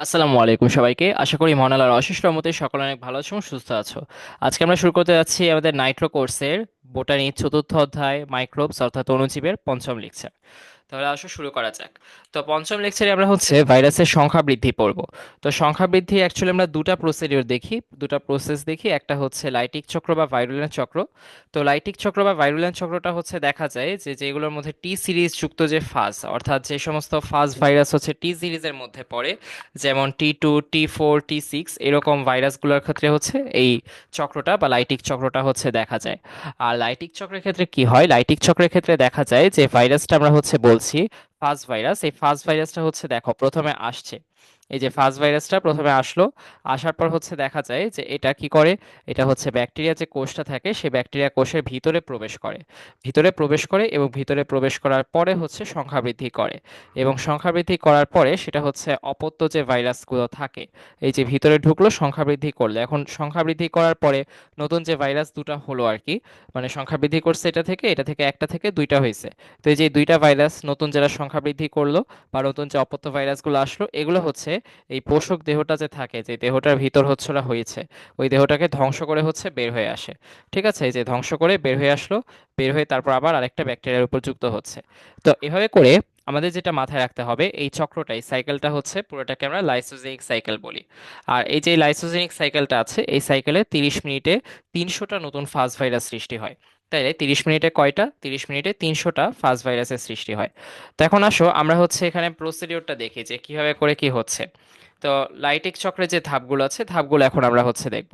আসসালামু আলাইকুম সবাইকে। আশা করি মহান আল্লাহর অশেষ রহমতে সকলে অনেক ভালো আছো সুস্থ আছো। আজকে আমরা শুরু করতে যাচ্ছি আমাদের নাইট্রো কোর্সের বোটানি চতুর্থ অধ্যায় মাইক্রোবস অর্থাৎ অণুজীবের পঞ্চম লেকচার। তাহলে আসো শুরু করা যাক। তো পঞ্চম লেকচারে আমরা হচ্ছে ভাইরাসের সংখ্যা বৃদ্ধি পড়ব। তো সংখ্যা বৃদ্ধি অ্যাকচুয়ালি আমরা দুটা প্রসিডিওর দেখি, দুটা প্রসেস দেখি। একটা হচ্ছে লাইটিক চক্র বা ভাইরুলেন্ট চক্র। তো লাইটিক চক্র বা ভাইরুলেন্ট চক্রটা হচ্ছে দেখা যায় যে, যেগুলোর মধ্যে টি সিরিজ যুক্ত যে ফাজ অর্থাৎ যে সমস্ত ফাজ ভাইরাস হচ্ছে টি সিরিজের মধ্যে পড়ে, যেমন T two T four T six এরকম ভাইরাসগুলোর ক্ষেত্রে হচ্ছে এই চক্রটা বা লাইটিক চক্রটা হচ্ছে দেখা যায়। আর লাইটিক চক্রের ক্ষেত্রে কি হয়? লাইটিক চক্রের ক্ষেত্রে দেখা যায় যে ভাইরাসটা আমরা হচ্ছে বলছি ফাজ ভাইরাস। এই ফাজ ভাইরাসটা হচ্ছে দেখো প্রথমে আসছে। এই যে ফাজ ভাইরাসটা প্রথমে আসলো, আসার পর হচ্ছে দেখা যায় যে এটা কি করে? এটা হচ্ছে ব্যাকটেরিয়া যে কোষটা থাকে, সেই ব্যাকটেরিয়া কোষের ভিতরে প্রবেশ করে। ভিতরে প্রবেশ করে এবং ভিতরে প্রবেশ করার পরে হচ্ছে সংখ্যা বৃদ্ধি করে। এবং সংখ্যা বৃদ্ধি করার পরে সেটা হচ্ছে অপত্য যে ভাইরাসগুলো থাকে, এই যে ভিতরে ঢুকলো, সংখ্যা বৃদ্ধি করলে। এখন সংখ্যা বৃদ্ধি করার পরে নতুন যে ভাইরাস দুটো হলো আর কি মানে সংখ্যা বৃদ্ধি করছে এটা থেকে এটা থেকে একটা থেকে দুইটা হয়েছে। তো এই যে দুইটা ভাইরাস নতুন যারা সংখ্যা বৃদ্ধি করল বা নতুন যে অপত্য ভাইরাসগুলো আসলো, এগুলো হচ্ছে এই পোষক দেহটা যে থাকে, যে দেহটার ভিতর হচ্ছে ওরা হয়েছে, ওই দেহটাকে ধ্বংস করে হচ্ছে বের হয়ে আসে। ঠিক আছে? এই যে ধ্বংস করে বের হয়ে আসলো, বের হয়ে তারপর আবার আরেকটা ব্যাকটেরিয়ার উপর যুক্ত হচ্ছে। তো এভাবে করে আমাদের যেটা মাথায় রাখতে হবে, এই চক্রটাই সাইকেলটা হচ্ছে পুরোটাকে আমরা লাইসোজেনিক সাইকেল বলি। আর এই যে লাইসোজেনিক সাইকেলটা আছে, এই সাইকেলে তিরিশ মিনিটে তিনশোটা নতুন ফাস্ট ভাইরাস সৃষ্টি হয়। তাইলে তিরিশ মিনিটে কয়টা? তিরিশ মিনিটে তিনশোটা ফাস্ট ভাইরাসের সৃষ্টি হয়। তো এখন আসো, আমরা হচ্ছে এখানে প্রসিডিওরটা দেখি যে কীভাবে করে কি হচ্ছে। তো লাইটিক চক্রে যে ধাপগুলো আছে, ধাপগুলো এখন আমরা হচ্ছে দেখব।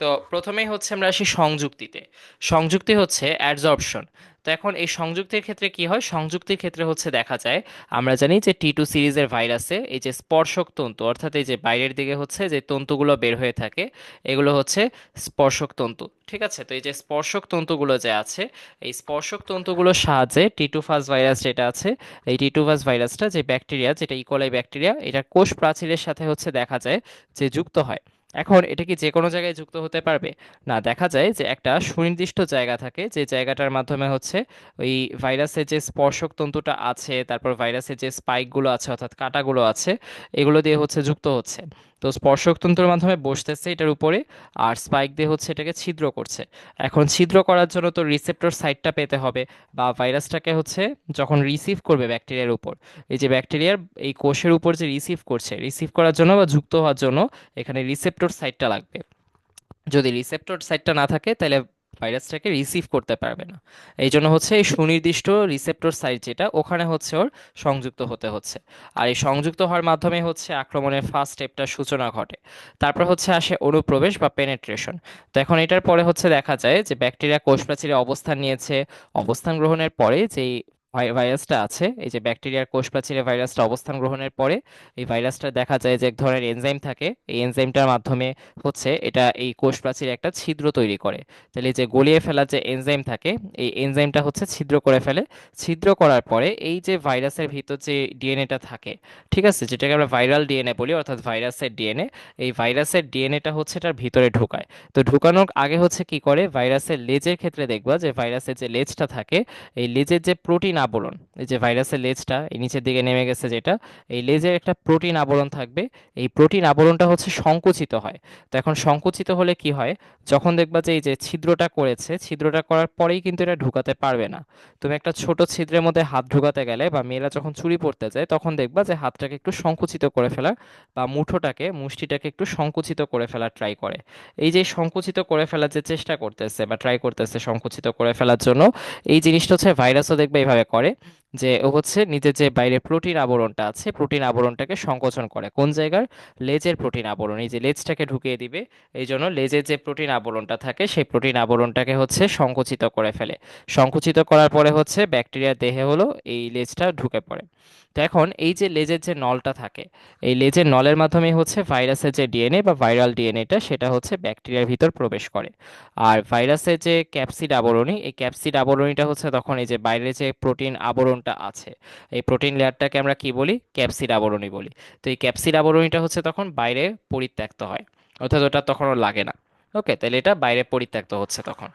তো প্রথমেই হচ্ছে আমরা আসি সংযুক্তিতে। সংযুক্তি হচ্ছে অ্যাডজর্পশন তো এখন এই সংযুক্তির ক্ষেত্রে কি হয়? সংযুক্তির ক্ষেত্রে হচ্ছে দেখা যায়, আমরা জানি যে টি টু সিরিজের ভাইরাসে এই যে স্পর্শক তন্তু, অর্থাৎ এই যে বাইরের দিকে হচ্ছে যে তন্তুগুলো বের হয়ে থাকে, এগুলো হচ্ছে স্পর্শক তন্তু। ঠিক আছে? তো এই যে স্পর্শক তন্তুগুলো যে আছে, এই স্পর্শক তন্তুগুলোর সাহায্যে টিটুফাস ভাইরাস যেটা আছে, এই টিটুফাস ভাইরাসটা যে ব্যাকটেরিয়া, যেটা ইকোলাই ব্যাকটেরিয়া এটা কোষ প্রাচীরের সাথে হচ্ছে দেখা যায় যে যুক্ত হয়। এখন এটা কি যে কোনো জায়গায় যুক্ত হতে পারবে? না, দেখা যায় যে একটা সুনির্দিষ্ট জায়গা থাকে, যে জায়গাটার মাধ্যমে হচ্ছে ওই ভাইরাসের যে স্পর্শক তন্তুটা আছে, তারপর ভাইরাসের যে স্পাইকগুলো আছে, অর্থাৎ কাঁটাগুলো আছে, এগুলো দিয়ে হচ্ছে যুক্ত হচ্ছে। তো স্পর্শক তন্তুর মাধ্যমে বসতেছে এটার উপরে, আর স্পাইক দিয়ে হচ্ছে এটাকে ছিদ্র করছে। এখন ছিদ্র করার জন্য তো রিসেপ্টর সাইটটা পেতে হবে, বা ভাইরাসটাকে হচ্ছে যখন রিসিভ করবে ব্যাকটেরিয়ার উপর। এই যে ব্যাকটেরিয়ার এই কোষের উপর যে রিসিভ করছে রিসিভ করার জন্য বা যুক্ত হওয়ার জন্য এখানে রিসেপ্টর সাইটটা লাগবে। যদি রিসেপ্টর সাইটটা না থাকে, তাহলে ভাইরাসটাকে রিসিভ করতে পারবে না। এই জন্য হচ্ছে এই সুনির্দিষ্ট রিসেপ্টর সাইট যেটা, ওখানে হচ্ছে ওর সংযুক্ত হতে হচ্ছে। আর এই সংযুক্ত হওয়ার মাধ্যমে হচ্ছে আক্রমণের ফার্স্ট স্টেপটা সূচনা ঘটে। তারপর হচ্ছে আসে অনুপ্রবেশ বা পেনেট্রেশন তো এখন এটার পরে হচ্ছে দেখা যায় যে ব্যাকটেরিয়া কোষ প্রাচীরে অবস্থান নিয়েছে। অবস্থান গ্রহণের পরে যেই ভাইরাসটা আছে। এই যে ব্যাকটেরিয়ার কোষ প্রাচীরে ভাইরাসটা অবস্থান গ্রহণের পরে এই ভাইরাসটা দেখা যায় যে এক ধরনের এনজাইম থাকে। এই এনজাইমটার মাধ্যমে হচ্ছে এটা এই কোষ প্রাচীরে একটা ছিদ্র তৈরি করে। তাহলে যে গলিয়ে ফেলার যে এনজাইম থাকে, এই এনজাইমটা হচ্ছে ছিদ্র করে ফেলে। ছিদ্র করার পরে এই যে ভাইরাসের ভিতর যে ডিএনএটা থাকে, ঠিক আছে? যেটাকে আমরা ভাইরাল ডিএনএ বলি, অর্থাৎ ভাইরাসের ডিএনএ, এই ভাইরাসের ডিএনএটা হচ্ছে এটার ভিতরে ঢোকায়। তো ঢোকানোর আগে হচ্ছে কি করে? ভাইরাসের লেজের ক্ষেত্রে দেখবা যে ভাইরাসের যে লেজটা থাকে, এই লেজের যে প্রোটিন আবরণ। এই যে ভাইরাসের লেজটা এই নিচের দিকে নেমে গেছে যেটা, এই লেজের একটা প্রোটিন আবরণ থাকবে। এই প্রোটিন আবরণটা হচ্ছে সংকুচিত হয়। তো এখন সংকুচিত হলে কি হয়? যখন দেখবা যে এই যে ছিদ্রটা করেছে, ছিদ্রটা করার পরেই কিন্তু এটা ঢুকাতে পারবে না। তুমি একটা ছোট ছিদ্রের মধ্যে হাত ঢুকাতে গেলে বা মেয়েরা যখন চুরি পড়তে যায়, তখন দেখবা যে হাতটাকে একটু সংকুচিত করে ফেলার বা মুঠোটাকে, মুষ্টিটাকে একটু সংকুচিত করে ফেলার ট্রাই করে। এই যে সংকুচিত করে ফেলার যে চেষ্টা করতেছে বা ট্রাই করতেছে সংকুচিত করে ফেলার জন্য, এই জিনিসটা হচ্ছে ভাইরাসও দেখবে এইভাবে করে যে ও হচ্ছে নিজের যে বাইরে প্রোটিন আবরণটা আছে, প্রোটিন আবরণটাকে সংকোচন করে। কোন জায়গার? লেজের প্রোটিন আবরণ। এই যে লেজটাকে ঢুকিয়ে দিবে, এই জন্য লেজের যে প্রোটিন আবরণটা থাকে, সেই প্রোটিন আবরণটাকে হচ্ছে সংকুচিত করে ফেলে। সংকুচিত করার পরে হচ্ছে ব্যাকটেরিয়ার দেহে হলো এই লেজটা ঢুকে পড়ে। তো এখন এই যে লেজের যে নলটা থাকে, এই লেজের নলের মাধ্যমে হচ্ছে ভাইরাসের যে ডিএনএ বা ভাইরাল ডিএনএটা, সেটা হচ্ছে ব্যাকটেরিয়ার ভিতর প্রবেশ করে। আর ভাইরাসের যে ক্যাপসিড আবরণী, এই ক্যাপসিড আবরণীটা হচ্ছে তখন এই যে বাইরে যে প্রোটিন আবরণটা আছে? এই প্রোটিন লেয়ারটাকে আমরা কি বলি? ক্যাপসিড আবরণী বলি। তো এই ক্যাপসিড আবরণীটা হচ্ছে তখন বাইরে পরিত্যক্ত হয়। অর্থাৎ ওটা তখন লাগে না। ওকে তাহলে এটা বাইরে পরিত্যক্ত হচ্ছে তখন।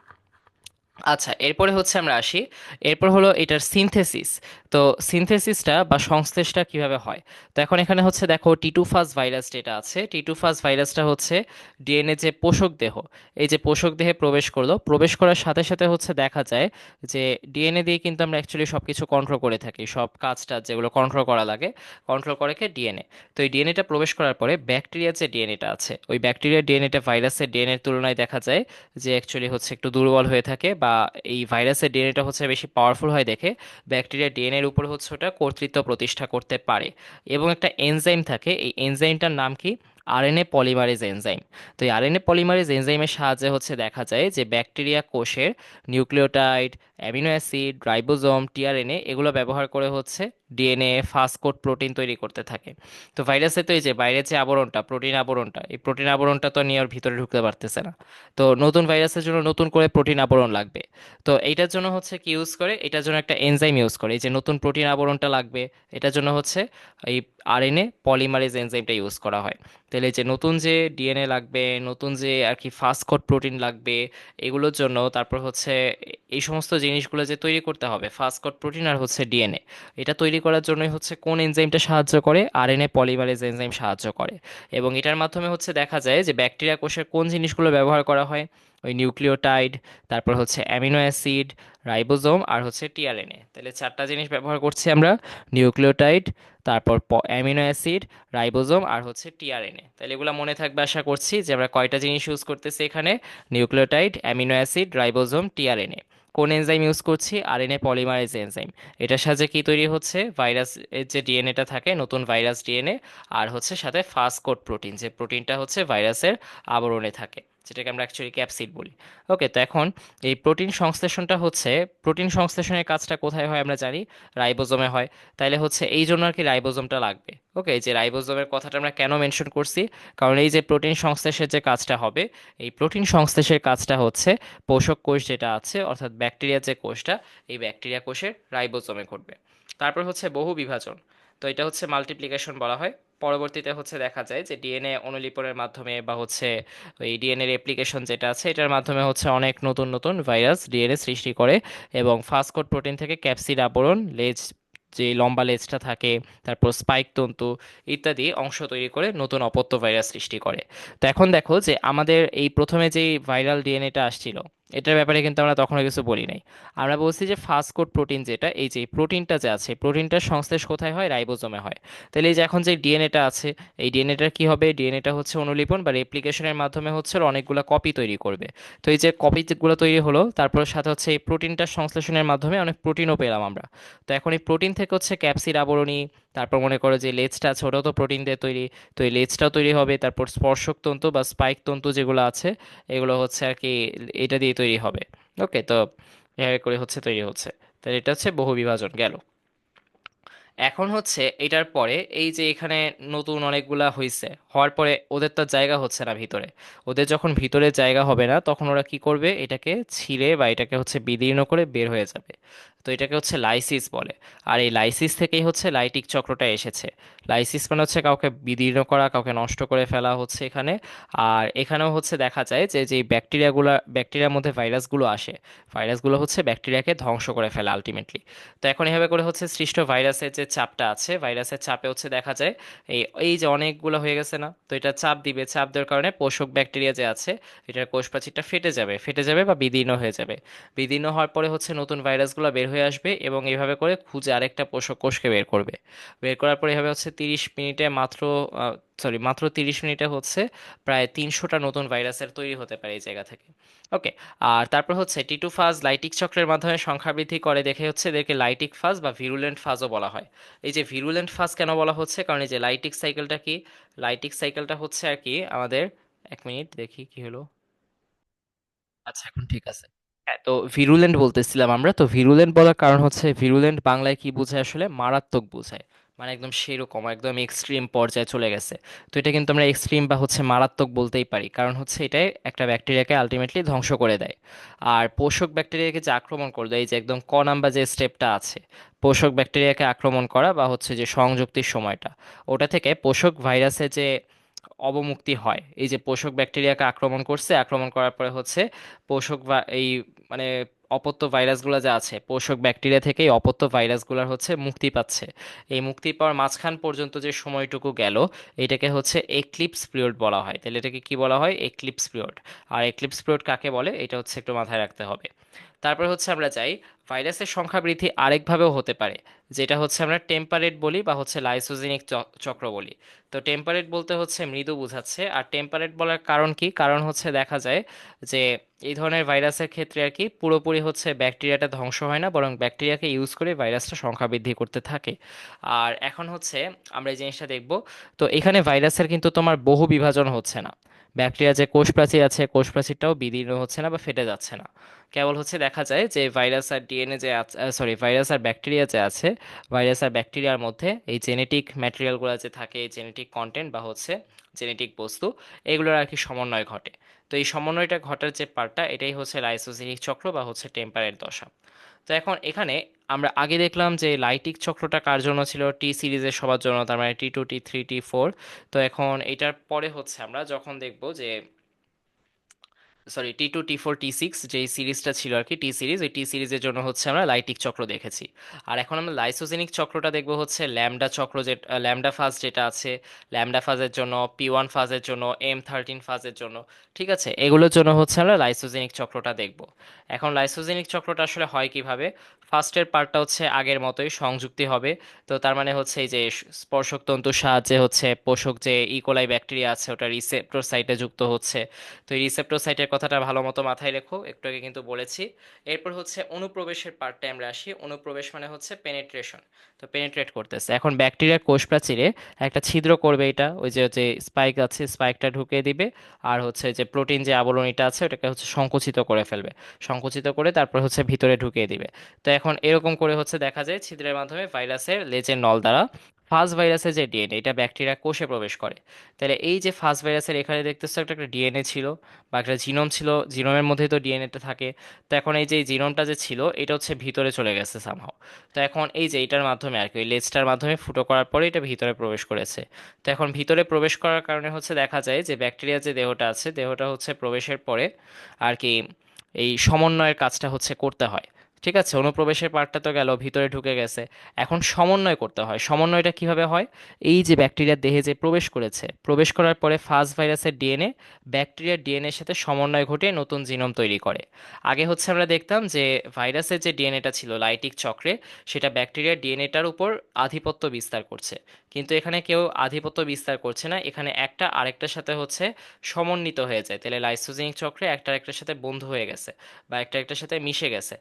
আচ্ছা এরপরে হচ্ছে আমরা আসি। এরপর হলো এটার সিনথেসিস তো সিনথেসিসটা বা সংশ্লেষটা কীভাবে হয়? তো এখন এখানে হচ্ছে দেখো টিটুফাস ভাইরাস যেটা আছে টিটুফাস ভাইরাসটা হচ্ছে ডিএনএ যে পোষক দেহ, এই যে পোষক দেহে প্রবেশ করল। প্রবেশ করার সাথে সাথে হচ্ছে দেখা যায় যে ডিএনএ দিয়ে কিন্তু আমরা অ্যাকচুয়ালি সব কিছু কন্ট্রোল করে থাকি, সব কাজটা যেগুলো কন্ট্রোল করা লাগে কন্ট্রোল করে কে ডিএনএ তো এই ডিএনএটা প্রবেশ করার পরে ব্যাকটেরিয়ার যে ডিএনএটা আছে, ওই ব্যাকটেরিয়ার ডিএনএটা ভাইরাসের ডিএনএর তুলনায় দেখা যায় যে অ্যাকচুয়ালি হচ্ছে একটু দুর্বল হয়ে থাকে বা এই ভাইরাসের ডিএনএটা হচ্ছে বেশি পাওয়ারফুল হয় দেখে ব্যাকটেরিয়া ডিএনএর উপর হচ্ছে ওটা কর্তৃত্ব প্রতিষ্ঠা করতে পারে। এবং একটা এনজাইম থাকে, এই এনজাইমটার নাম কি? আরএনএ পলিমারেজ এনজাইম তো এই আরএনএ পলিমারেজ এনজাইমের সাহায্যে হচ্ছে দেখা যায় যে ব্যাকটেরিয়া কোষের nucleotide amino acid ribosome tRNA এগুলো ব্যবহার করে হচ্ছে ডিএনএ ফাস্ট ফাস্টকোড প্রোটিন তৈরি করতে থাকে। তো ভাইরাসে তো এই যে বাইরের যে আবরণটা প্রোটিন আবরণটা, এই প্রোটিন আবরণটা তো নিয়ে ওর ভিতরে ঢুকতে পারতেছে না। তো নতুন ভাইরাসের জন্য নতুন করে প্রোটিন আবরণ লাগবে। তো এইটার জন্য হচ্ছে কি ইউজ করে? এটার জন্য একটা এনজাইম ইউজ করে। এই যে নতুন প্রোটিন আবরণটা লাগবে, এটার জন্য হচ্ছে এই আরএনএ পলিমারেজ এনজাইমটা ইউজ করা হয়। তাহলে যে নতুন যে ডিএনএ লাগবে, নতুন যে আর কি ফাস্ট কোড প্রোটিন লাগবে, এগুলোর জন্য তারপর হচ্ছে এই সমস্ত জিনিসগুলো যে তৈরি করতে হবে ফাস্ট কোড প্রোটিন আর হচ্ছে ডিএনএ এটা তৈরি করার জন্যই হচ্ছে কোন এনজাইমটা সাহায্য করে? আরএনএ পলিমারেজ এনজাইম সাহায্য করে। এবং এটার মাধ্যমে হচ্ছে দেখা যায় যে ব্যাকটেরিয়া কোষের কোন জিনিসগুলো ব্যবহার করা হয়? ওই নিউক্লিওটাইড, তারপর হচ্ছে অ্যামিনো অ্যাসিড, রাইবোজোম আর হচ্ছে টিআরএনএ তাহলে চারটা জিনিস ব্যবহার করছি আমরা, নিউক্লিওটাইড তারপর অ্যামিনো অ্যাসিড, রাইবোজোম আর হচ্ছে টিআরএনএ। তাহলে এগুলো মনে থাকবে আশা করছি যে আমরা কয়টা জিনিস ইউজ করতেছি এখানে? Nucleotide, amino acid, ribosome, tRNA. কোন এনজাইম ইউজ করছি? আরএনএ পলিমারেজ এনজাইম এটার সাহায্যে কি তৈরি হচ্ছে? ভাইরাস এর যে ডিএনএটা থাকে, নতুন ভাইরাস ডিএনএ আর হচ্ছে সাথে ফাস্ট কোড প্রোটিন যে প্রোটিনটা হচ্ছে ভাইরাসের আবরণে থাকে। যেটাকে আমরা অ্যাকচুয়ালি ক্যাপসিড বলি। ওকে তো এখন এই প্রোটিন সংশ্লেষণটা হচ্ছে প্রোটিন সংশ্লেষণের কাজটা কোথায় হয় আমরা জানি? রাইবোজোমে হয়। তাইলে হচ্ছে এই জন্য আর কি রাইবোজোমটা লাগবে। ওকে যে রাইবোজোমের কথাটা আমরা কেন মেনশন করছি? কারণ এই যে প্রোটিন সংশ্লেষের যে কাজটা হবে, এই প্রোটিন সংশ্লেষের কাজটা হচ্ছে পোষক কোষ যেটা আছে, অর্থাৎ ব্যাকটেরিয়ার যে কোষটা, এই ব্যাকটেরিয়া কোষের রাইবোজোমে ঘটবে। তারপর হচ্ছে বহু বিভাজন। তো এটা হচ্ছে মাল্টিপ্লিকেশন বলা হয়। পরবর্তীতে হচ্ছে দেখা যায় যে ডিএনএ অনুলিপনের মাধ্যমে বা হচ্ছে ওই ডিএনএ রেপ্লিকেশন যেটা আছে, এটার মাধ্যমে হচ্ছে অনেক নতুন নতুন ভাইরাস ডিএনএ সৃষ্টি করে এবং ফাস্টকোড প্রোটিন থেকে ক্যাপসিড আবরণ লেজ যে লম্বা লেজটা থাকে, তারপর স্পাইক তন্তু ইত্যাদি অংশ তৈরি করে নতুন অপত্য ভাইরাস সৃষ্টি করে। তো এখন দেখো যে আমাদের এই প্রথমে যেই ভাইরাল ডিএনএটা আসছিল এটার ব্যাপারে কিন্তু আমরা তখনও কিছু বলি নাই। আমরা বলছি যে ফাস্ট কোড প্রোটিন যেটা, এই যে প্রোটিনটা যে আছে প্রোটিনটার সংশ্লেষ কোথায় হয়? রাইবোজোমে হয়। তাহলে এই যে এখন যে ডিএনএটা আছে, এই ডিএনএটার কি হবে? ডিএনএটা হচ্ছে অনুলিপন বা রেপ্লিকেশনের মাধ্যমে হচ্ছে অনেকগুলো কপি তৈরি করবে। তো এই যে কপিগুলো তৈরি হলো, তারপর সাথে হচ্ছে এই প্রোটিনটার সংশ্লেষণের মাধ্যমে অনেক প্রোটিনও পেলাম আমরা। তো এখন এই প্রোটিন থেকে হচ্ছে ক্যাপসিড আবরণী তারপর মনে করো যে লেজটা ওটাও তো প্রোটিন দিয়ে তৈরি, তো এই লেজটাও তৈরি হবে, তারপর স্পর্শক তন্তু বা স্পাইক তন্তু যেগুলো আছে, এগুলো হচ্ছে আর কি এটা দিয়ে তৈরি হবে। ওকে তো এভাবে করে হচ্ছে, তৈরি হচ্ছে। তাহলে এটা হচ্ছে বহু বিভাজন গেল। এখন হচ্ছে এটার পরে এই যে এখানে নতুন অনেকগুলা হয়েছে হওয়ার পরে ওদের তো জায়গা হচ্ছে না ভিতরে। ওদের যখন ভিতরে জায়গা হবে না, তখন ওরা কি করবে? এটাকে ছিঁড়ে বা এটাকে হচ্ছে বিদীর্ণ করে বের হয়ে যাবে। তো এটাকে হচ্ছে লাইসিস বলে। আর এই লাইসিস থেকেই হচ্ছে লাইটিক চক্রটা এসেছে। লাইসিস মানে হচ্ছে কাউকে বিদীর্ণ করা, কাউকে নষ্ট করে ফেলা হচ্ছে এখানে। আর এখানেও হচ্ছে দেখা যায় যে যে ব্যাকটেরিয়াগুলো, ব্যাকটেরিয়ার মধ্যে ভাইরাসগুলো আসে, ভাইরাসগুলো হচ্ছে ব্যাকটেরিয়াকে ধ্বংস করে ফেলে আলটিমেটলি তো এখন এভাবে করে হচ্ছে সৃষ্ট ভাইরাসের যে চাপটা আছে, ভাইরাসের চাপে হচ্ছে দেখা যায়, এই এই যে অনেকগুলো হয়ে গেছে না, তো এটা চাপ দিবে, চাপ দেওয়ার কারণে পোষক ব্যাকটেরিয়া যে আছে, এটার কোষ প্রাচীরটা ফেটে যাবে ফেটে যাবে বা বিদীর্ণ হয়ে যাবে। বিদীর্ণ হওয়ার পরে হচ্ছে নতুন ভাইরাসগুলো বের হয়ে আসবে এবং এইভাবে করে খুঁজে আরেকটা পোষক কোষকে বের করবে। বের করার পরে এভাবে হচ্ছে তিরিশ মিনিটে মাত্র সরি মাত্র তিরিশ মিনিটে হচ্ছে প্রায় তিনশোটা নতুন ভাইরাসের তৈরি হতে পারে এই জায়গা থেকে। ওকে আর তারপর হচ্ছে টিটু ফাজ লাইটিক চক্রের মাধ্যমে সংখ্যা বৃদ্ধি করে দেখে হচ্ছে এদেরকে লাইটিক ফাজ বা ভিরুলেন্ট ফাজও বলা হয়। এই যে ভিরুলেন্ট ফাজ কেন বলা হচ্ছে? কারণ এই যে লাইটিক সাইকেলটা কি? লাইটিক সাইকেলটা হচ্ছে আর কি আমাদের এক মিনিট দেখি কি হলো। আচ্ছা এখন ঠিক আছে। হ্যাঁ তো ভিরুলেন্ট বলতেছিলাম আমরা তো ভিরুলেন্ট বলার কারণ হচ্ছে ভিরুলেন্ট বাংলায় কি বোঝায় আসলে? মারাত্মক বোঝায়। মানে একদম সেরকম, একদম এক্সট্রিম পর্যায়ে চলে গেছে। তো এটা কিন্তু আমরা এক্সট্রিম বা হচ্ছে মারাত্মক বলতেই পারি। কারণ হচ্ছে এটাই একটা ব্যাকটেরিয়াকে আলটিমেটলি ধ্বংস করে দেয়। আর পোষক ব্যাকটেরিয়াকে যে আক্রমণ করে দেয়, এই যে একদম ক নাম্বার যে স্টেপটা আছে, পোষক ব্যাকটেরিয়াকে আক্রমণ করা বা হচ্ছে যে সংযুক্তির সময়টা, ওটা থেকে পোষক ভাইরাসের যে অবমুক্তি হয়, এই যে পোষক ব্যাকটেরিয়াকে আক্রমণ করছে, আক্রমণ করার পরে হচ্ছে পোষক বা এই মানে অপত্য ভাইরাসগুলো যে আছে, পোষক ব্যাকটেরিয়া থেকে অপত্য ভাইরাসগুলোর হচ্ছে মুক্তি পাচ্ছে। এই মুক্তি পাওয়ার মাঝখান পর্যন্ত যে সময়টুকু গেল, এটাকে হচ্ছে এক্লিপস পিরিয়ড বলা হয়। তাহলে এটাকে কি বলা হয়? Eclipse period. আর এক্লিপস পিরিয়ড কাকে বলে? এটা হচ্ছে একটু মাথায় রাখতে হবে। তারপর হচ্ছে আমরা যাই, ভাইরাসের সংখ্যা বৃদ্ধি আরেকভাবেও হতে পারে, যেটা হচ্ছে আমরা টেম্পারেট বলি বা হচ্ছে লাইসোজেনিক চক্র বলি। তো টেম্পারেট বলতে হচ্ছে মৃদু বোঝাচ্ছে, আর টেম্পারেট বলার কারণ কি? কারণ হচ্ছে দেখা যায় যে এই ধরনের ভাইরাসের ক্ষেত্রে আর কি পুরোপুরি হচ্ছে ব্যাকটেরিয়াটা ধ্বংস হয় না, বরং ব্যাকটেরিয়াকে ইউজ করে ভাইরাসটা সংখ্যা বৃদ্ধি করতে থাকে। আর এখন হচ্ছে আমরা এই জিনিসটা দেখব, তো এখানে ভাইরাসের কিন্তু তোমার বহু বিভাজন হচ্ছে না। ব্যাকটেরিয়া যে কোষ প্রাচীর আছে কোষ প্রাচীরটাও বিদীর্ণ হচ্ছে না বা ফেটে যাচ্ছে না। কেবল হচ্ছে দেখা যায় যে ভাইরাস আর ডিএনএ যে সরি ভাইরাস আর ব্যাকটেরিয়া যে আছে, ভাইরাস আর ব্যাকটেরিয়ার মধ্যে এই জেনেটিক ম্যাটেরিয়ালগুলো যে থাকে, এই জেনেটিক কন্টেন্ট বা হচ্ছে জেনেটিক বস্তু, এগুলোর আর কি সমন্বয় ঘটে। তো এই সমন্বয়টা ঘটার যে পার্টটা, এটাই হচ্ছে লাইসোজেনিক চক্র বা হচ্ছে টেম্পারেট দশা। তো এখন এখানে আমরা আগে দেখলাম যে লাইটিক চক্রটা কার জন্য ছিল? টি সিরিজের সবার জন্য, তার মানে T two T three T four তো এখন এটার পরে হচ্ছে আমরা যখন দেখব যে sorry T two T four T six যে সিরিজটা ছিল আর কি টি সিরিজ ওই টি সিরিজের জন্য হচ্ছে আমরা লাইটিক চক্র দেখেছি। আর এখন আমরা লাইসোজেনিক চক্রটা দেখব হচ্ছে ল্যামডা চক্র যে ল্যামডা ফাজ যেটা আছে, ল্যামডা ফাজের জন্য পি ওয়ান ফাজের জন্য এম থার্টিন ফাজের জন্য, ঠিক আছে? এগুলোর জন্য হচ্ছে আমরা লাইসোজেনিক চক্রটা দেখব। এখন লাইসোজেনিক চক্রটা আসলে হয় কীভাবে? ফার্স্টের পার্টটা হচ্ছে আগের মতোই সংযুক্তি হবে। তো তার মানে হচ্ছে এই যে স্পর্শক তন্তুর সাহায্যে হচ্ছে পোষক যে ইকোলাই ব্যাকটেরিয়া আছে, ওটা রিসেপ্টর সাইটে যুক্ত হচ্ছে। তো এই রিসেপ্টর সাইটের কথাটা ভালো মতো মাথায় রেখো, একটু আগে কিন্তু বলেছি। এরপর হচ্ছে অনুপ্রবেশের পার্টটা আমরা আসি। অনুপ্রবেশ মানে হচ্ছে পেনেট্রেশন তো পেনেট্রেট করতেছে। এখন ব্যাকটেরিয়ার কোষ প্রাচীরে একটা ছিদ্র করবে এটা, ওই যে যে স্পাইক আছে স্পাইকটা ঢুকিয়ে দিবে, আর হচ্ছে যে প্রোটিন যে আবরণীটা আছে, ওটাকে হচ্ছে সংকুচিত করে ফেলবে। সংকুচিত করে তারপর হচ্ছে ভিতরে ঢুকিয়ে দিবে। তো এখন এরকম করে হচ্ছে দেখা যায় ছিদ্রের মাধ্যমে ভাইরাসের লেজের নল দ্বারা ফার্স্ট ভাইরাসের যে ডিএনএ এটা ব্যাকটেরিয়া কোষে প্রবেশ করে। তাহলে এই যে ফার্স্ট ভাইরাসের এখানে দেখতেছো একটা একটা ডিএনএ ছিল বা একটা জিনোম ছিল, জিনোমের মধ্যেই তো ডিএনএটা থাকে। তো এখন এই যে জিনোমটা যে ছিল, এটা হচ্ছে ভিতরে চলে গেছে সামহাও তো এখন এই যে এটার মাধ্যমে আর কি, ওই লেজটার মাধ্যমে ফুটো করার পরে এটা ভিতরে প্রবেশ করেছে। তো এখন ভিতরে প্রবেশ করার কারণে হচ্ছে দেখা যায় যে ব্যাকটেরিয়া যে দেহটা আছে, দেহটা হচ্ছে প্রবেশের পরে আর কি এই সমন্বয়ের কাজটা হচ্ছে করতে হয়। ঠিক আছে, অনুপ্রবেশের পার্টটা তো গেল, ভিতরে ঢুকে গেছে। এখন সমন্বয় করতে হয়। সমন্বয়টা কীভাবে হয়? এই যে ব্যাকটেরিয়ার দেহে যে প্রবেশ করেছে, প্রবেশ করার পরে ফার্স্ট ভাইরাসের ডিএনএ, ব্যাকটেরিয়ার ডিএনএর সাথে সমন্বয় ঘটিয়ে নতুন জিনোম তৈরি করে। আগে হচ্ছে আমরা দেখতাম যে ভাইরাসের যে ডিএনএটা ছিল, লাইটিক চক্রে, সেটা ব্যাকটেরিয়ার ডিএনএটার উপর আধিপত্য বিস্তার করছে। কিন্তু এখানে কেউ আধিপত্য বিস্তার করছে না, এখানে একটা আরেকটার সাথে হচ্ছে সমন্বিত হয়ে যায়। তাহলে লাইসোজেনিক চক্রে একটা আরেকটার সাথে বন্ধু হয়ে গেছে বা একটা একটার সাথে মিশে গেছে।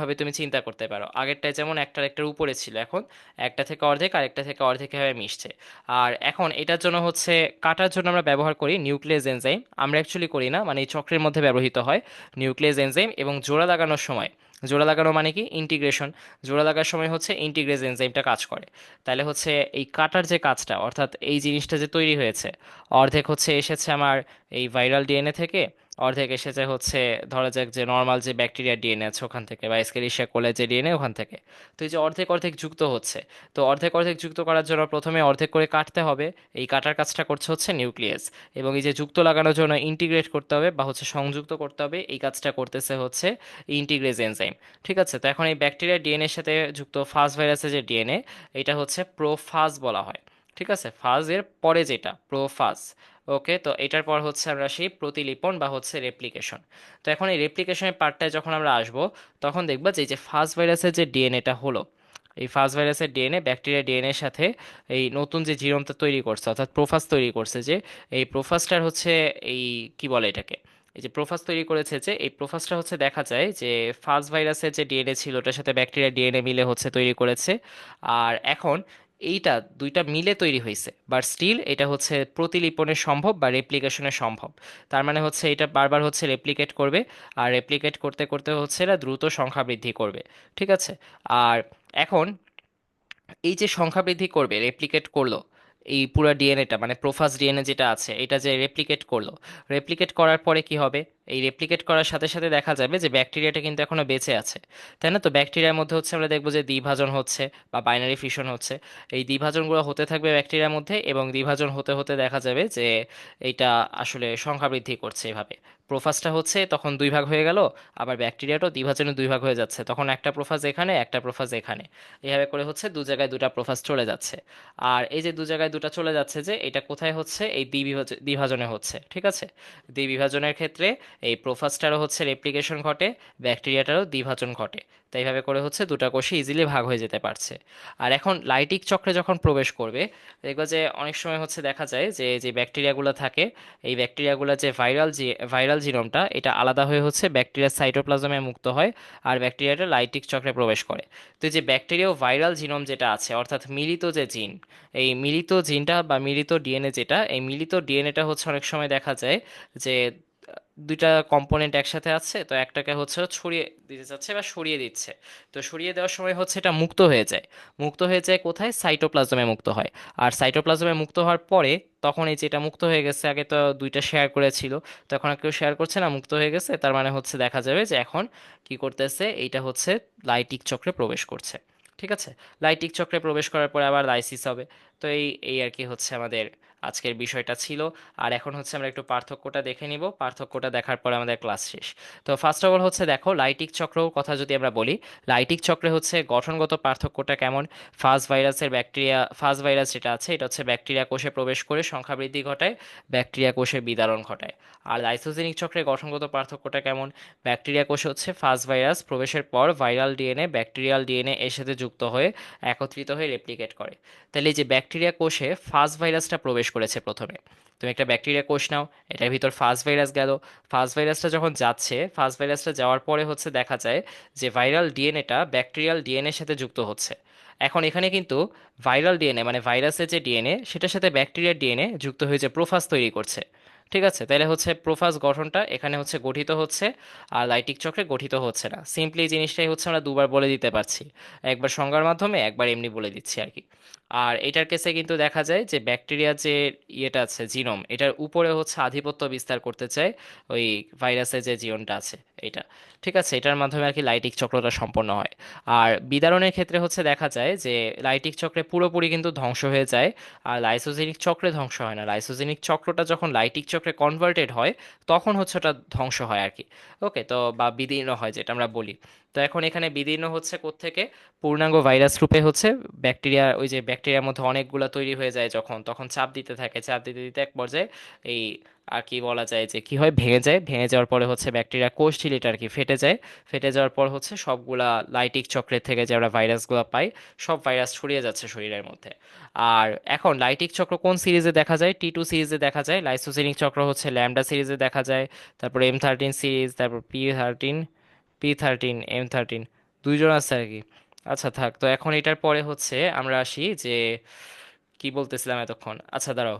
এরকমভাবে তুমি চিন্তা করতে পারো। আগেরটায় যেমন একটার একটার উপরে ছিল, এখন একটা থেকে অর্ধেক আর একটা থেকে অর্ধেক হয়ে মিশছে। আর এখন এটার জন্য হচ্ছে কাটার জন্য আমরা ব্যবহার করি নিউক্লিয়াস এনজাইম। আমরা অ্যাকচুয়ালি করি না মানে এই চক্রের মধ্যে ব্যবহৃত হয় নিউক্লিয়াস এনজাইম এবং জোড়া লাগানোর সময়। জোড়া লাগানো মানে কি? ইন্টিগ্রেশন। জোড়া লাগার সময় হচ্ছে ইন্টিগ্রেস এনজাইমটা কাজ করে। তাহলে হচ্ছে এই কাটার যে কাজটা, অর্থাৎ এই জিনিসটা যে তৈরি হয়েছে, অর্ধেক হচ্ছে এসেছে আমার এই ভাইরাল ডিএনএ থেকে অর্ধেক এসেছে হচ্ছে, ধরা যাক যে নর্মাল যে ব্যাকটেরিয়া ডিএনএ আছে ওখান থেকে বা স্কেলিশিয়া কোলে যে ডিএনএ ওখান থেকে। তো এই যে অর্ধেক অর্ধেক যুক্ত হচ্ছে, তো অর্ধেক অর্ধেক যুক্ত করার জন্য প্রথমে অর্ধেক করে কাটতে হবে। এই কাটার কাজটা করছে হচ্ছে নিউক্লিয়াস এবং এই যে যুক্ত লাগানোর জন্য ইন্টিগ্রেট করতে হবে বা হচ্ছে সংযুক্ত করতে হবে, এই কাজটা করতেছে হচ্ছে ইন্টিগ্রেজ এনজাইম ঠিক আছে? তো এখন এই ব্যাকটেরিয়া ডিএনএর সাথে যুক্ত ফাস্ট ভাইরাসের যে ডিএনএ এটা হচ্ছে প্রোফাজ বলা হয়। ঠিক আছে? ফাজের পরে যেটা প্রোফাজ ওকে, তো এটার পর হচ্ছে আমরা সেই প্রতিলিপন বা হচ্ছে রেপ্লিকেশন তো এখন এই রেপ্লিকেশনের পার্টটায় যখন আমরা আসব, তখন দেখবা যে এই যে ফার্স্ট ভাইরাসের যে ডিএনএটা হলো, এই ফার্স্ট ভাইরাসের ডিএনএ ব্যাকটেরিয়া ডিএনএর সাথে এই নতুন যে জিরোমটা তৈরি করছে, অর্থাৎ প্রোফাস তৈরি করছে যে এই প্রোফাসটার হচ্ছে এই কি বলে এটাকে? এই যে প্রোফাস তৈরি করেছে যে এই প্রোফাসটা হচ্ছে দেখা যায় যে ফার্স্ট ভাইরাসের যে ডিএনএ ছিল, ওটার সাথে ব্যাকটেরিয়া ডিএনএ মিলে হচ্ছে তৈরি করেছে। আর এখন এইটা দুইটা মিলে তৈরি হয়েছে বাট স্টিল এটা হচ্ছে প্রতিলিপনের সম্ভব বা রেপ্লিকেশনের সম্ভব। তার মানে হচ্ছে এটা বারবার হচ্ছে রেপ্লিকেট করবে, আর রেপ্লিকেট করতে করতে হচ্ছে এটা দ্রুত সংখ্যা বৃদ্ধি করবে, ঠিক আছে? আর এখন এই যে সংখ্যা বৃদ্ধি করবে রেপ্লিকেট করল, এই পুরো ডিএনএটা মানে প্রোফাস ডিএনএ যেটা আছে, এটা যে রেপ্লিকেট করল রেপ্লিকেট করার পরে কি হবে? এই রেপ্লিকেট করার সাথে সাথে দেখা যাবে যে ব্যাকটেরিয়াটা কিন্তু এখনও বেঁচে আছে। তাই না? তো ব্যাকটেরিয়ার মধ্যে হচ্ছে আমরা দেখব যে দ্বিভাজন হচ্ছে বা বাইনারি ফিশন হচ্ছে। এই দ্বিভাজনগুলো হতে থাকবে ব্যাকটেরিয়ার মধ্যে এবং দ্বিভাজন হতে হতে দেখা যাবে যে এইটা আসলে সংখ্যা বৃদ্ধি করছে এভাবে। প্রোফাসটা হচ্ছে তখন দুই ভাগ হয়ে গেল, আবার ব্যাকটেরিয়াটাও দ্বিভাজনে দুই ভাগ হয়ে যাচ্ছে। তখন একটা প্রোফাজ এখানে, একটা প্রোফাজ এখানে। এভাবে করে হচ্ছে দু জায়গায় দুটা প্রোফাজ চলে যাচ্ছে। আর এই যে দু জায়গায় দুটা চলে যাচ্ছে যে, এটা কোথায় হচ্ছে? এই দ্বিবিভাজ, দ্বিভাজনে হচ্ছে, ঠিক আছে? দ্বিবিভাজনের ক্ষেত্রে এই প্রোফাজটারও হচ্ছে রেপ্লিকেশন ঘটে, ব্যাকটেরিয়াটারও দ্বিভাজন ঘটে। তাই এইভাবে করে হচ্ছে দুটা কোষে ইজিলি ভাগ হয়ে যেতে পারছে। আর এখন লাইটিক চক্রে যখন প্রবেশ করবে, দেখবে যে অনেক সময় হচ্ছে দেখা যায় যে যে ব্যাকটেরিয়াগুলো থাকে, এই ব্যাকটেরিয়াগুলো যে ভাইরাল যে ভাইরাল জিনোমটা, এটা আলাদা হয়ে হচ্ছে ব্যাকটেরিয়া সাইটোপ্লাজমে মুক্ত হয় আর ব্যাকটেরিয়াটা লাইটিক চক্রে প্রবেশ করে। তো যে ব্যাকটেরিয়া ও ভাইরাল জিনোম যেটা আছে, অর্থাৎ মিলিত যে জিন, এই মিলিত জিনটা বা মিলিত ডিএনএ যেটা, এই মিলিত ডিএনএটা হচ্ছে অনেক সময় দেখা যায় যে দুইটা কম্পোনেন্ট একসাথে আছে, তো একটাকে হচ্ছে ছড়িয়ে দিতে চাচ্ছে বা সরিয়ে দিচ্ছে। তো সরিয়ে দেওয়ার সময় হচ্ছে এটা মুক্ত হয়ে যায়। মুক্ত হয়ে যায় কোথায়? সাইটোপ্লাজমে মুক্ত হয়। আর সাইটোপ্লাজমে মুক্ত হওয়ার পরে তখন এই যেটা মুক্ত হয়ে গেছে, আগে তো দুইটা শেয়ার করেছিল, তো এখন আর কেউ শেয়ার করছে না, মুক্ত হয়ে গেছে, তার মানে হচ্ছে দেখা যাবে যে এখন কি করতেছে, এইটা হচ্ছে লাইটিক চক্রে প্রবেশ করছে। ঠিক আছে? লাইটিক চক্রে প্রবেশ করার পরে আবার লাইসিস হবে। তো এই এই আর কি হচ্ছে আমাদের আজকের বিষয়টা ছিল। আর এখন হচ্ছে আমরা একটু পার্থক্যটা দেখে নিব। পার্থক্যটা দেখার পর আমাদের ক্লাস শেষ। তো ফার্স্ট অফ অল হচ্ছে দেখো, লাইটিক চক্র কথা যদি আমরা বলি, লাইটিক চক্রে হচ্ছে গঠনগত পার্থক্যটা কেমন? ফাস্ট ভাইরাসের ব্যাকটেরিয়া ফাস্ট ভাইরাস যেটা আছে, এটা হচ্ছে ব্যাকটেরিয়া কোষে প্রবেশ করে সংখ্যা বৃদ্ধি ঘটায়, ব্যাকটেরিয়া কোষে বিদারণ ঘটায়। আর লাইসোজেনিক চক্রে গঠনগত পার্থক্যটা কেমন? ব্যাকটেরিয়া কোষে হচ্ছে ফাজ ভাইরাস, প্রবেশের পর ভাইরাল ডিএনএ ব্যাকটেরিয়াল ডিএনএ এর সাথে যুক্ত হয়ে একত্রিত হয়ে রেপ্লিকেট করে। তাহলে যে ব্যাকটেরিয়া কোষে ফাজ ভাইরাসটা প্রবেশ করেছে প্রথমে, তুমি একটা ব্যাকটেরিয়া কোষ নাও, এটার ভিতর ফাজ ভাইরাস গেল। ফাজ ভাইরাসটা যখন যাচ্ছে ফাজ ভাইরাসটা যাওয়ার পরে হচ্ছে দেখা যায় যে ভাইরাল ডিএনএটা ব্যাকটেরিয়াল ডিএনএর সাথে যুক্ত হচ্ছে। এখন এখানে কিন্তু ভাইরাল ডিএনএ মানে ভাইরাসের যে ডিএনএ, সেটার সাথে ব্যাকটেরিয়ার ডিএনএ যুক্ত হয়ে যে প্রোফাজ তৈরি করছে। ঠিক আছে? তাহলে হচ্ছে প্রোফাজ গঠনটা এখানে হচ্ছে গঠিত হচ্ছে আর লাইটিক চক্রে গঠিত হচ্ছে না। সিম্পলি জিনিসটাই হচ্ছে আমরা দুবার বলে দিতে পারছি। একবার সংজ্ঞার মাধ্যমে, একবার এমনি বলে দিচ্ছি আর কি। আর এটার কেসে কিন্তু দেখা যায় যে ব্যাকটেরিয়া যে ইয়েটা আছে, জিনোম, এটার উপরে হচ্ছে আধিপত্য বিস্তার করতে চায় ওই ভাইরাসের যে জিওনটা আছে, এটা। ঠিক আছে? এটার মাধ্যমে আর কি লাইটিক চক্রটা সম্পন্ন হয়। আর বিদারণের ক্ষেত্রে হচ্ছে দেখা যায় যে লাইটিক চক্রে পুরোপুরি কিন্তু ধ্বংস হয়ে যায় আর লাইসোজেনিক চক্রে ধ্বংস হয় না। লাইসোজেনিক চক্রটা যখন লাইটিক চক্রে কনভার্টেড হয়, তখন হচ্ছে ওটা ধ্বংস হয় আর কি ওকে তো বা বিদীর্ণ হয় যেটা আমরা বলি। তো এখন এখানে বিদীর্ণ হচ্ছে কোত্থেকে? পূর্ণাঙ্গ ভাইরাস রূপে হচ্ছে ব্যাকটেরিয়া ওই যে ব্যাকটেরিয়ার মধ্যে অনেকগুলো তৈরি হয়ে যায় যখন, তখন চাপ দিতে থাকে। চাপ দিতে দিতে এক পর্যায়ে এই আর কি বলা যায় যে কি হয়? ভেঙে যায়। ভেঙে যাওয়ার পরে হচ্ছে ব্যাকটেরিয়া কোষ ঝিলিটা আর কি ফেটে যায়। ফেটে যাওয়ার পর হচ্ছে সবগুলা লাইটিক চক্রের থেকে যে আমরা ভাইরাসগুলো পাই, সব ভাইরাস ছড়িয়ে যাচ্ছে শরীরের মধ্যে। আর এখন লাইটিক চক্র কোন সিরিজে দেখা যায়? টি টু সিরিজে দেখা যায়। লাইসোসিনিক চক্র হচ্ছে ল্যামডা সিরিজে দেখা যায়। তারপর এম থার্টিন সিরিজ তারপর P thirteen P thirteen M thirteen দুইজন আছে আর কি। আচ্ছা থাক, তো এখন এটার পরে হচ্ছে আমরা আসি যে কি বলতেছিলাম এতক্ষণ? আচ্ছা দাঁড়াও।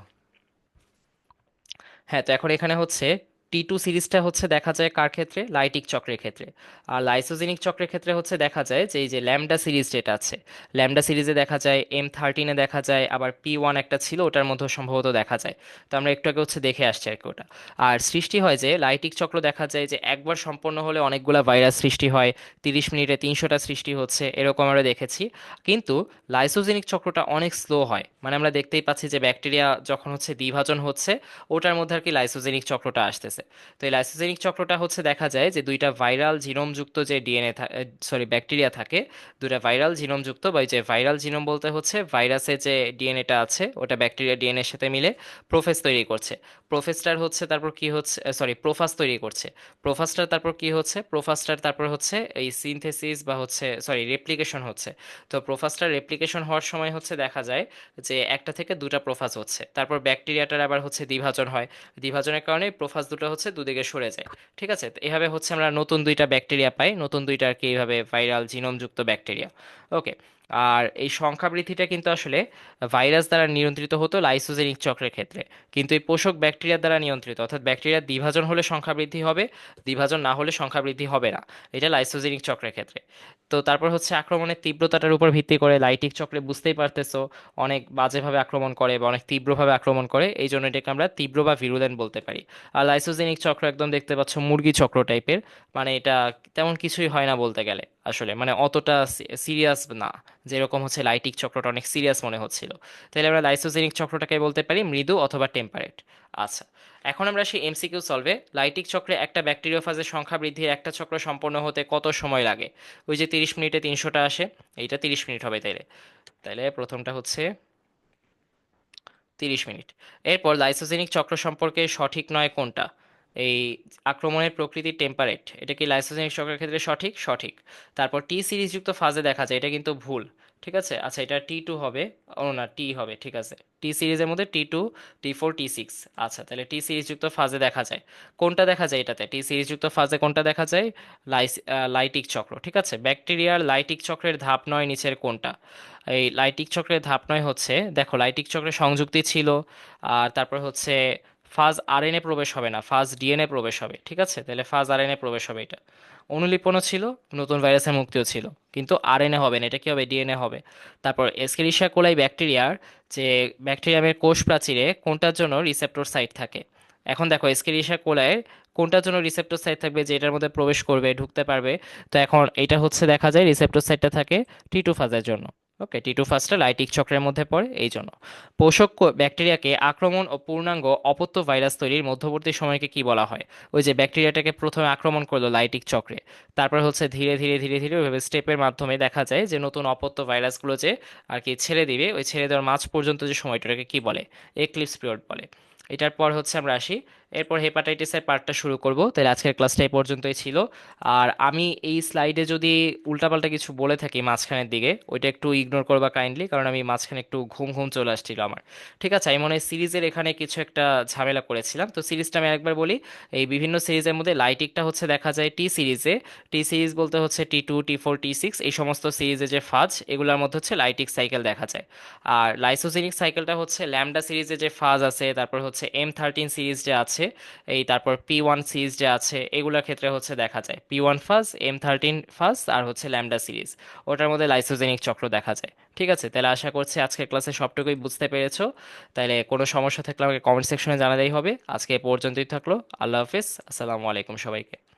হ্যাঁ তো এখন এখানে হচ্ছে টি টু সিরিজটা হচ্ছে দেখা যায় কার ক্ষেত্রে? লাইটিক চক্রের ক্ষেত্রে। আর লাইসোজেনিক চক্রের ক্ষেত্রে হচ্ছে দেখা যায় যে এই যে ল্যামডা সিরিজ যেটা আছে, ল্যামডা সিরিজে দেখা যায় এম থার্টিনে দেখা যায়, আবার পি ওয়ান একটা ছিল, ওটার মধ্যে সম্ভবত দেখা যায়। তো আমরা একটু আগে হচ্ছে দেখে আসছি আর কি ওটা। আর সৃষ্টি হয় যে লাইটিক চক্র দেখা যায় যে একবার সম্পন্ন হলে অনেকগুলো ভাইরাস সৃষ্টি হয়, তিরিশ মিনিটে তিনশোটা সৃষ্টি হচ্ছে, এরকম আমরা দেখেছি। কিন্তু লাইসোজেনিক চক্রটা অনেক স্লো হয়। মানে আমরা দেখতেই পাচ্ছি যে ব্যাকটেরিয়া যখন হচ্ছে বিভাজন হচ্ছে, ওটার মধ্যে আর কি লাইসোজেনিক চক্রটা আসতেছে। তো এই লাইসোজেনিক চক্রটা হচ্ছে দেখা যায় যে দুইটা ভাইরাল জিনোমযুক্ত যে ডিএনএ সরি ব্যাকটেরিয়া থাকে, দুইটা ভাইরাল জিনোমযুক্ত বা যে ভাইরাল জিনোম বলতে হচ্ছে ভাইরাসের যে ডিএনএটা আছে, ওটা ব্যাকটেরিয়া ডিএনএর সাথে মিলে প্রোফেস তৈরি করছে। প্রোফেসটার হচ্ছে তারপর কি হচ্ছে সরি প্রোফাস তৈরি করছে। প্রোফাসটার তারপর কি হচ্ছে প্রোফাসটার তারপর হচ্ছে এই সিনথেসিস বা হচ্ছে সরি রেপ্লিকেশন হচ্ছে। তো প্রোফাসটার রেপ্লিকেশন হওয়ার সময় হচ্ছে দেখা যায় যে একটা থেকে দুটা প্রোফাস হচ্ছে। তারপর ব্যাকটেরিয়াটার আবার হচ্ছে দ্বিভাজন হয়। দ্বিভাজনের কারণে প্রোফাস দুটো হচ্ছে দুদিকে সরে যায়। ঠিক আছে? এভাবে হচ্ছে আমরা নতুন দুইটা ব্যাকটেরিয়া পাই, নতুন দুইটা আর কি এইভাবে ভাইরাল জিনোমযুক্ত ব্যাকটেরিয়া। ওকে আর এই সংখ্যা বৃদ্ধিটা কিন্তু আসলে ভাইরাস দ্বারা নিয়ন্ত্রিত হতো লাইসোজেনিক চক্রের ক্ষেত্রে। কিন্তু এই পোষক ব্যাকটেরিয়া দ্বারা নিয়ন্ত্রিত, অর্থাৎ ব্যাকটেরিয়ার দ্বিভাজন হলে সংখ্যা বৃদ্ধি হবে, দ্বিভাজন না হলে সংখ্যা বৃদ্ধি হবে না। এটা লাইসোজেনিক চক্রের ক্ষেত্রে। তো তারপর হচ্ছে আক্রমণের তীব্রতাটার উপর ভিত্তি করে লাইটিক চক্রে বুঝতেই পারতেছো, অনেক বাজেভাবে আক্রমণ করে বা অনেক তীব্রভাবে আক্রমণ করে, এই জন্য এটাকে আমরা তীব্র বা ভিরুলেন্ট বলতে পারি। আর লাইসোজেনিক চক্র একদম দেখতে পাচ্ছ মুরগি চক্র টাইপের মানে এটা তেমন কিছুই হয় না বলতে গেলে আসলে মানে অতটা সিরিয়াস না। যেরকম হচ্ছে লাইটিক চক্রটা অনেক সিরিয়াস মনে হচ্ছিল। তাহলে আমরা লাইসোজেনিক চক্রটাকে বলতে পারি মৃদু অথবা টেম্পারেট আচ্ছা এখন আমরা সেই এমসিকিউ সলভে লাইটিক চক্রে একটা ব্যাকটেরিওফাজের সংখ্যা বৃদ্ধির একটা চক্র সম্পন্ন হতে কত সময় লাগে? ওই যে তিরিশ মিনিটে তিনশোটা আসে, এইটা তিরিশ মিনিট হবে তাইলে। তাইলে প্রথমটা হচ্ছে তিরিশ মিনিট। এরপর লাইসোজেনিক চক্র সম্পর্কে সঠিক নয় কোনটা? এই আক্রমণের প্রকৃতি টেম্পারেট এটা কি লাইসোজেনিক চক্রের ক্ষেত্রে সঠিক? সঠিক। তারপর টি সিরিজযুক্ত ফাজে দেখা যায়, এটা কিন্তু ভুল। ঠিক আছে? আচ্ছা এটা টি টু হবে। ও না টি হবে, ঠিক আছে। টি সিরিজের মধ্যে T two T four T six আচ্ছা তাহলে টি সিরিজযুক্ত ফাজে দেখা যায়। কোনটা দেখা যায় এটাতে? টি সিরিজযুক্ত ফাজে কোনটা দেখা যায়? লাইস লাইটিক চক্র, ঠিক আছে? ব্যাকটেরিয়ার লাইটিক চক্রের ধাপ নয় নিচের কোনটা। এই লাইটিক চক্রের ধাপ নয় হচ্ছে, দেখো লাইটিক চক্রের সংযুক্তি ছিল, আর তারপর হচ্ছে ফাজ আরএনএ প্রবেশ হবে না, ফাজ ডিএনএ প্রবেশ হবে, ঠিক আছে? তাহলে ফাজ আরএনএ প্রবেশ হবে এটা। অনুলিপনও ছিল, নতুন ভাইরাসের মুক্তিও ছিল, কিন্তু আরএনএ হবে না, এটা কি হবে? ডিএনএ হবে। তারপর এসকেরিশিয়া কোলাই ব্যাকটেরিয়ার যে ব্যাকটেরিয়ামের কোষ প্রাচীরে কোনটার জন্য রিসেপ্টর সাইট থাকে? এখন দেখো এসকেরিশিয়া কোলায় কোনটার জন্য রিসেপ্টর সাইট থাকবে যে এটার মধ্যে প্রবেশ করবে, ঢুকতে পারবে? তো এখন এটা হচ্ছে দেখা যায় রিসেপ্টর সাইটটা থাকে টি টু ফাজের জন্য। ওকে টি টু ফার্স্টটা লাইটিক চক্রের মধ্যে পড়ে এই জন্য পোষক ব্যাকটেরিয়াকে আক্রমণ ও পূর্ণাঙ্গ অপত্য ভাইরাস তৈরির মধ্যবর্তী সময়কে কি বলা হয়? ওই যে ব্যাকটেরিয়াটাকে প্রথমে আক্রমণ করল লাইটিক চক্রে। তারপর হচ্ছে ধীরে ধীরে ধীরে ধীরে ওইভাবে স্টেপের মাধ্যমে দেখা যায় যে নতুন অপত্য ভাইরাসগুলো যে আর কি ছেড়ে দিবে, ওই ছেড়ে দেওয়ার মাঝ পর্যন্ত যে সময়টাকে কি বলে? এক্লিপস পিরিয়ড বলে। এটার পর হচ্ছে আমরা আসি এরপর হেপাটাইটিসের পার্টটা শুরু করব। তাহলে আজকের ক্লাসটা এই পর্যন্তই ছিল। আর আমি এই স্লাইডে যদি উল্টাপাল্টা কিছু বলে থাকি মাঝখানের দিকে, ওইটা একটু ইগনোর করবা কাইন্ডলি কারণ আমি মাঝখানে একটু ঘুম ঘুম চলে আসছিল আমার। ঠিক আছে, আমি মনে হয় সিরিজের এখানে কিছু একটা ঝামেলা করেছিলাম। তো সিরিজটা আমি একবার বলি, এই বিভিন্ন সিরিজের মধ্যে লাইটিকটা হচ্ছে দেখা যায় টি সিরিজে টি সিরিজ বলতে হচ্ছে T two T four T six এই সমস্ত সিরিজে যে ফাজ এগুলোর মধ্যে হচ্ছে লাইটিক সাইকেল দেখা যায়। আর লাইসোজেনিক সাইকেলটা হচ্ছে ল্যামডা সিরিজে যে ফাজ আছে, তারপর হচ্ছে এম থার্টিন সিরিজ যে আছে এই তারপর পি ওয়ান সিরিজ যে আছে, এগুলোর ক্ষেত্রে হচ্ছে দেখা যায় P one phage M thirteen phage আর হচ্ছে ল্যামডা সিরিজ ওটার মধ্যে লাইসোজেনিক চক্র দেখা যায়। ঠিক আছে? তাহলে আশা করছি আজকের ক্লাসে সবটুকুই বুঝতে পেরেছ। তাহলে কোনো সমস্যা থাকলে আমাকে কমেন্ট সেকশনে জানালেই হবে। আজকে পর্যন্তই থাকল। আল্লাহ হাফিজ। আসসালামু আলাইকুম সবাইকে।